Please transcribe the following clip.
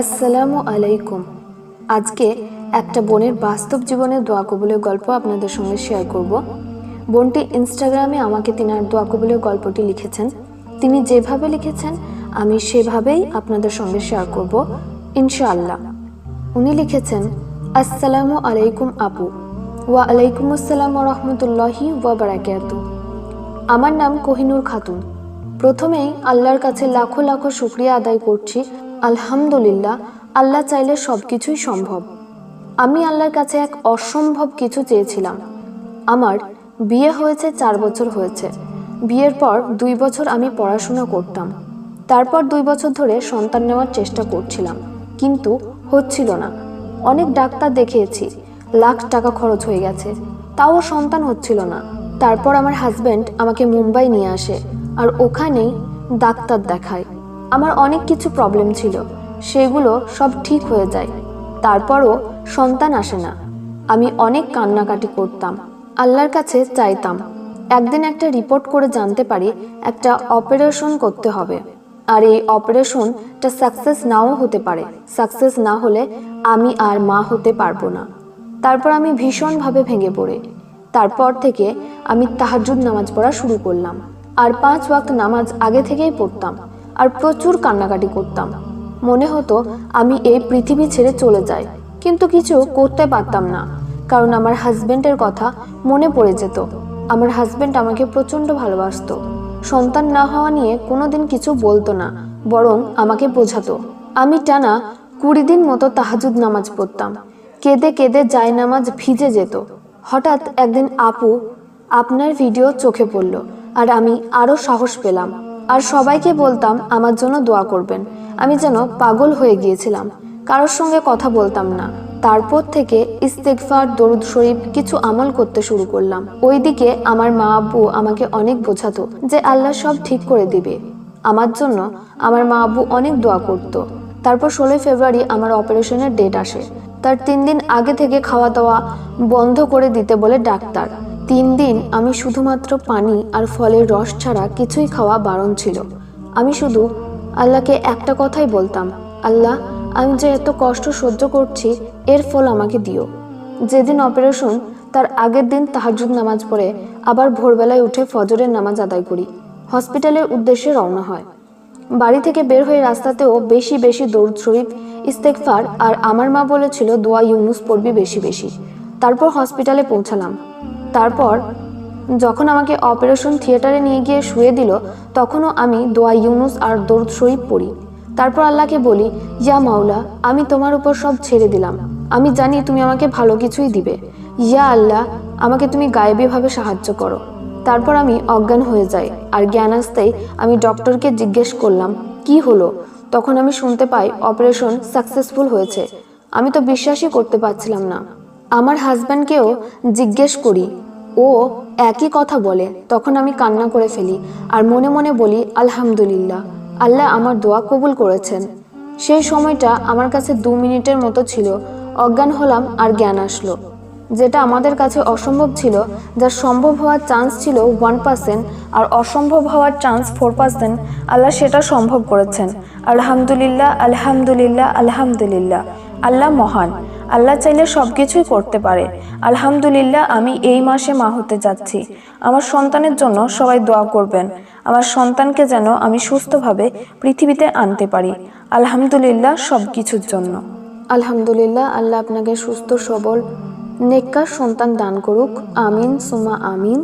আসসালামু আলাইকুম। আজকে একটা বোনের বাস্তব জীবনের দোয়া কবুলের গল্প আপনাদের সঙ্গে শেয়ার করব। বোনটি ইনস্টাগ্রামে আমাকে তিনার দোয়া কবুলের গল্পটি লিখেছেন। তিনি যেভাবে লিখেছেন, আমি সেভাবেই আপনাদের সঙ্গে শেয়ার করব, ইনশাআল্লাহ। উনি লিখেছেন, আসসালামু আলাইকুম আপু। ওয়া আলাইকুম আসসালাম রহমতুল্লাহি ওয়া বারাকাতু। আমার নাম কোহিনুর খাতুন। প্রথমেই আল্লাহর কাছে লাখো লাখো শুক্রিয়া আদায় করছি আলহামদুলিল্লাহ, আল্লাহ চাইলে সব কিছুই সম্ভব। আমি আল্লাহর কাছে এক অসম্ভব কিছু চেয়েছিলাম। আমার বিয়ে হয়েছে চার বছর হয়েছে। বিয়ের পর দুই বছর আমি পড়াশোনা করতাম। তারপর দুই বছর ধরে সন্তান নেওয়ার চেষ্টা করছিলাম। কিন্তু হচ্ছিল না। অনেক ডাক্তার দেখিয়েছি, লাখ টাকা খরচ হয়ে গেছে। তাও সন্তান হচ্ছিল না। তারপর আমার হাজব্যান্ড আমাকে মুম্বাই নিয়ে আসে। আর ওখানেই ডাক্তার দেখায়। আমার অনেক কিছু প্রবলেম ছিল। সেগুলো সব ঠিক হয়ে যায়। তারপরও সন্তান আসে না। আমি অনেক কান্নাকাটি করতাম। আল্লাহর কাছে চাইতাম, একদিন একটা রিপোর্ট করে জানতে পারি একটা অপারেশন করতে হবে। আর এই অপারেশনটা সাকসেস নাও হতে পারে। সাকসেস না হলে আমি আর মা হতে পারব না। তারপর আমি ভীষণভাবে ভেঙে পড়ে। তারপর থেকে আমি তাহাজ্জুদ নামাজ পড়া শুরু করলাম। আর পাঁচ ওয়াক্ত নামাজ আগে থেকেই পড়তাম। আর প্রচুর কান্নাকাটি করতাম। মনে হতো আমি এই পৃথিবী ছেড়ে চলে যাই, কিন্তু কিছু করতে পারতাম না, কারণ আমার হাজবেন্ডের কথা মনে পড়ে যেত। আমার হাজবেন্ড আমাকে প্রচণ্ড ভালোবাসত। সন্তান না হওয়া নিয়ে কোনোদিন কিছু বলতো না, বরং আমাকে বোঝাতো। আমি টানা কুড়ি দিন মতো তাহাজুদ নামাজ পড়তাম। কেঁদে কেঁদে যায় নামাজ ভিজে যেত। হঠাৎ একদিন আপু আপনার ভিডিও চোখে পড়ল, আর আমি আরও সাহস পেলাম। আর সবাইকে বলতাম, আমার জন্য দোয়া করবেন। আমি যেন পাগল হয়ে গিয়েছিলাম। কারোর সঙ্গে কথা বলতাম না। তারপর থেকে ইস্তেকফার দরুদ শরীফ কিছু আমল করতে শুরু করলাম। ওইদিকে আমার মা আব্বু আমাকে অনেক বোঝাতো যে আল্লাহ সব ঠিক করে দিবে। আমার জন্য আমার মা আব্বু অনেক দোয়া করতো। তারপর ষোলোই ফেব্রুয়ারি আমার অপারেশনের ডেট আসে। তার তিন দিন আগে থেকে খাওয়া দাওয়া বন্ধ করে দিতে বলে ডাক্তার। তিন দিন আমি শুধুমাত্র পানি আর ফলের রস ছাড়া কিছুই খাওয়া বারণ ছিল। আমি শুধু আল্লাহকে একটা কথাই বলতাম, আল্লাহ, আমি যে এত কষ্ট সহ্য করছি, এর ফল আমাকে দিও। যেদিন অপারেশন, তার আগের দিন তাহাজুদ নামাজ পড়ে আবার ভোরবেলায় উঠে ফজরের নামাজ আদায় করি। হসপিটালের উদ্দেশ্যে রওনা হয়। বাড়ি থেকে বের হয়ে রাস্তাতেও বেশি বেশি দৌড় শরীফ ইস্তেকফার আর আমার মা বলেছিল দোয়া ইউনুস পড়বি বেশি বেশি। তারপর হসপিটালে পৌঁছালাম। তারপর যখন আমাকে অপারেশন থিয়েটারে নিয়ে গিয়ে শুয়ে দিল, তখনও আমি দোয়া ইউনুস আর দৌড় শরীফ পড়ি। তারপর আল্লাহকে বলি, ইয়া মাওলা, আমি তোমার উপর সব ছেড়ে দিলাম। আমি জানি তুমি আমাকে ভালো কিছুই দিবে। ইয়া আল্লাহ, আমাকে তুমি গায়েবীভাবে সাহায্য করো। তারপর আমি অজ্ঞান হয়ে যাই আর জ্ঞান আসতেই আমি ডক্টরকে জিজ্ঞেস করলাম, কি হলো? তখন আমি শুনতে পাই, অপারেশন সাকসেসফুল হয়েছে। আমি তো বিশ্বাসই করতে পারছিলাম না। আমার হাজব্যান্ডকেও জিজ্ঞেস করি। ও একই কথা বলে, তখন আমি কান্না করে ফেলি আর মনে মনে বলি, আলহামদুলিল্লাহ, আল্লাহ আমার দোয়া কবুল করেছেন। সেই সময়টা আমার কাছে দু মিনিটের মতো ছিল, অজ্ঞান হলাম আর জ্ঞান আসলো। যেটা আমাদের কাছে অসম্ভব ছিল যার সম্ভব হওয়ার চান্স ছিল ওয়ান পার্সেন্ট আর অসম্ভব হওয়ার চান্স ফোর পার্সেন্ট, আল্লাহ সেটা সম্ভব করেছেন। আলহামদুলিল্লাহ আলহামদুলিল্লাহ আলহামদুলিল্লাহ, আল্লাহ মহান। আল্লাহ চাইলে সব কিছুই করতে পারে। আলহামদুলিল্লাহ, আমি এই মাসে মা হতে যাচ্ছি। আমার সন্তানের জন্য সবাই দোয়া করবেন। আমার সন্তানকে যেন আমি সুস্থভাবে পৃথিবীতে আনতে পারি। আলহামদুলিল্লাহ সব কিছুর জন্য। আলহামদুলিল্লাহ, আল্লাহ আপনাকে সুস্থ, সবল, নেককার সন্তান দান করুক। আমিন সুমা আমিন।